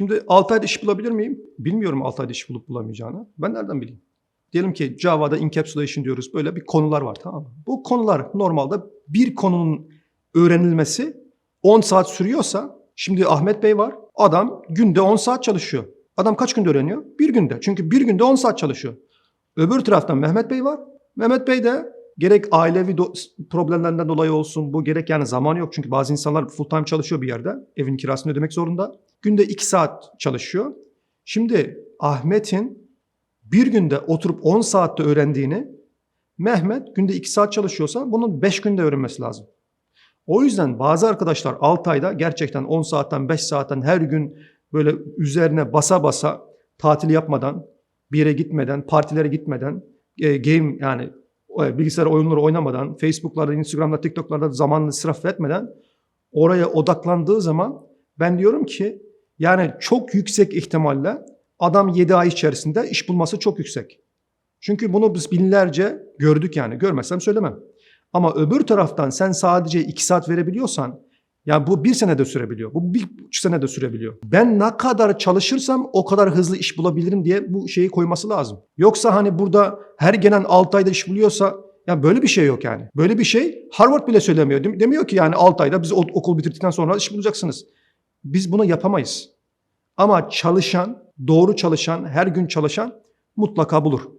Şimdi 6 ayda iş bulabilir miyim? Bilmiyorum 6 ayda iş bulup bulamayacağını. Ben nereden bileyim? Diyelim ki Java'da encapsulation diyoruz. Böyle bir konular var tamam mı? Bu konular normalde bir konunun öğrenilmesi 10 saat sürüyorsa şimdi Ahmet Bey var. Adam günde 10 saat çalışıyor. Adam kaç günde öğreniyor? Bir günde. Çünkü bir günde 10 saat çalışıyor. Öbür taraftan Mehmet Bey var. Mehmet Bey de gerek ailevi problemlerinden dolayı olsun bu gerek yani zaman yok. Çünkü bazı insanlar full time çalışıyor bir yerde. Evin kirasını ödemek zorunda. Günde 2 saat çalışıyor. Şimdi Ahmet'in bir günde oturup 10 saatte öğrendiğini Mehmet günde 2 saat çalışıyorsa bunun 5 günde öğrenmesi lazım. O yüzden bazı arkadaşlar 6 ayda gerçekten 10 saatten 5 saatten her gün böyle üzerine basa basa tatil yapmadan, bir yere gitmeden, partilere gitmeden, e, game yani bilgisayar oyunları oynamadan, Facebook'larda, Instagram'da, TikTok'larda zamanını israf etmeden oraya odaklandığı zaman ben diyorum ki yani çok yüksek ihtimalle adam 7 ay içerisinde iş bulması çok yüksek. Çünkü bunu biz binlerce gördük yani. Görmezsem söylemem. Ama öbür taraftan sen sadece 2 saat verebiliyorsan ya bu bir sene de sürebiliyor. Bu bir buçuk sene de sürebiliyor. Ben ne kadar çalışırsam o kadar hızlı iş bulabilirim diye bu şeyi koyması lazım. Yoksa hani burada her gelen 6 ayda iş buluyorsa ya böyle bir şey yok yani. Böyle bir şey Harvard bile söylemiyor. Dem- Demiyor ki yani 6 ayda biz okul bitirdikten sonra iş bulacaksınız. Biz bunu yapamayız. Ama çalışan, doğru çalışan, her gün çalışan mutlaka bulur.